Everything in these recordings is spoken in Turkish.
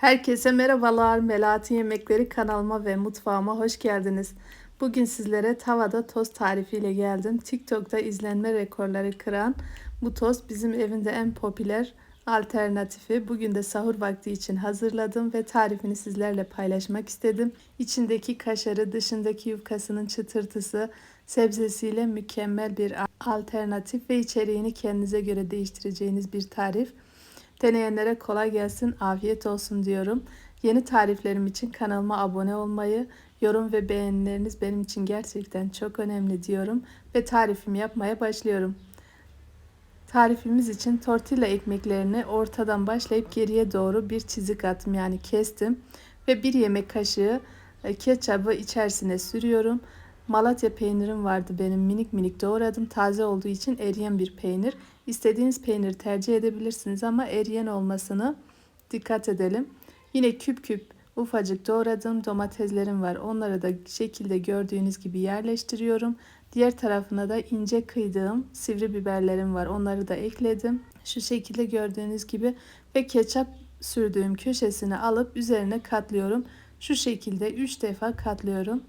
Herkese merhabalar. Melahat'in Yemekleri kanalıma ve mutfağıma hoş geldiniz. Bugün sizlere tavada tost tarifiyle geldim. TikTok'ta izlenme rekorları kıran bu tost bizim evinde en popüler alternatifi. Bugün de sahur vakti için hazırladım ve tarifini sizlerle paylaşmak istedim. İçindeki kaşarı, dışındaki yufkasının çıtırtısı, sebzesiyle mükemmel bir alternatif ve içeriğini kendinize göre değiştireceğiniz bir tarif. Deneyenlere kolay gelsin, afiyet olsun diyorum. Yeni tariflerim için kanalıma abone olmayı, yorum ve beğenileriniz benim için gerçekten çok önemli diyorum ve tarifimi yapmaya başlıyorum. Tarifimiz için tortilla ekmeklerini ortadan başlayıp geriye doğru bir çizik attım yani kestim ve bir yemek kaşığı e, ketçabı içerisine sürüyorum. Malatya peynirim vardı benim minik minik doğradım. Taze olduğu için eriyen bir peynir. İstediğiniz peyniri tercih edebilirsiniz ama eriyen olmasını dikkat edelim. Yine küp küp ufacık doğradığım domateslerim var. Onları da şekilde gördüğünüz gibi yerleştiriyorum. Diğer tarafına da ince kıydığım sivri biberlerim var. Onları da ekledim. Şu şekilde gördüğünüz gibi ve ketçap sürdüğüm köşesini alıp üzerine katlıyorum. Şu şekilde 3 defa katlıyorum.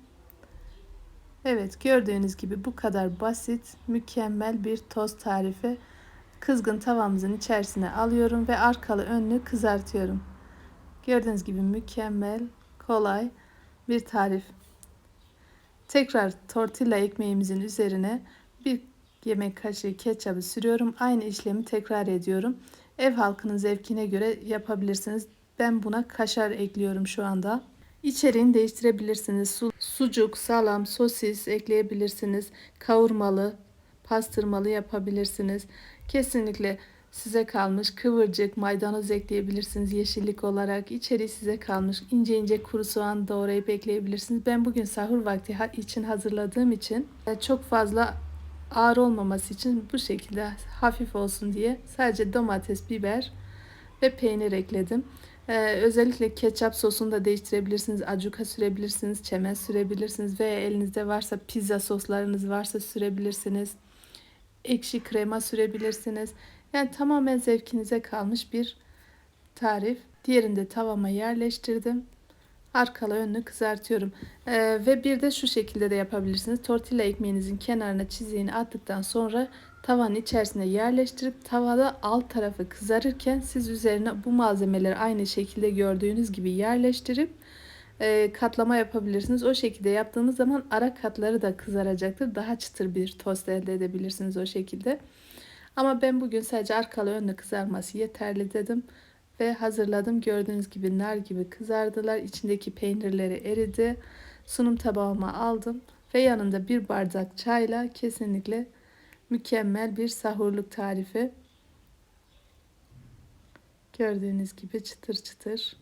Evet gördüğünüz gibi bu kadar basit, mükemmel bir tost tarifi. Kızgın tavamızın içerisine alıyorum ve arkalı önlü kızartıyorum. Gördüğünüz gibi mükemmel, kolay bir tarif. Tekrar tortilla ekmeğimizin üzerine bir yemek kaşığı ketçabı sürüyorum. Aynı işlemi tekrar ediyorum. Ev halkının zevkine göre yapabilirsiniz. Ben buna kaşar ekliyorum şu anda. İçeriğini değiştirebilirsiniz. Su, sucuk, salam, sosis ekleyebilirsiniz. Kavurmalı, pastırmalı yapabilirsiniz. Kesinlikle size kalmış kıvırcık maydanoz ekleyebilirsiniz yeşillik olarak. İçeriği size kalmış ince ince kuru soğan doğrayıp ekleyebilirsiniz. Ben bugün sahur vakti için hazırladığım için e, çok fazla ağır olmaması için bu şekilde hafif olsun diye sadece domates, biber ve peynir ekledim. Ee, özellikle ketçap sosunu da değiştirebilirsiniz. Acuka sürebilirsiniz. Çemen sürebilirsiniz. Veya elinizde varsa pizza soslarınız varsa sürebilirsiniz. Ekşi krema sürebilirsiniz. Yani tamamen zevkinize kalmış bir tarif. Diğerini de tavama yerleştirdim. Arkalı önlü kızartıyorum. Ee, ve bir de şu şekilde de yapabilirsiniz. Tortilla ekmeğinizin kenarına çiziğini attıktan sonra tavanın içerisine yerleştirip tavada alt tarafı kızarırken siz üzerine bu malzemeleri aynı şekilde gördüğünüz gibi yerleştirip e, katlama yapabilirsiniz. O şekilde yaptığınız zaman ara katları da kızaracaktır. Daha çıtır bir tost elde edebilirsiniz o şekilde. Ama ben bugün sadece arkalı önlü kızarması yeterli dedim ve hazırladım. Gördüğünüz gibi nar gibi kızardılar. İçindeki peynirleri eridi. Sunum tabağıma aldım ve yanında bir bardak çayla kesinlikle mükemmel bir sahurluk tarifi. Gördüğünüz gibi çıtır çıtır.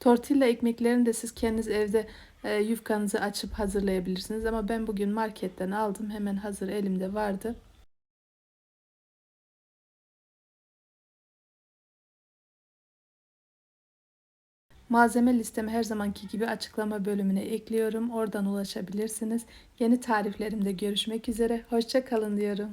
Tortilla ekmeklerini de siz kendiniz evde e, yufkanızı açıp hazırlayabilirsiniz. Ama ben bugün marketten aldım. Hemen hazır elimde vardı. Malzeme listemi her zamanki gibi açıklama bölümüne ekliyorum. Oradan ulaşabilirsiniz. Yeni tariflerimde görüşmek üzere. Hoşça kalın diyorum.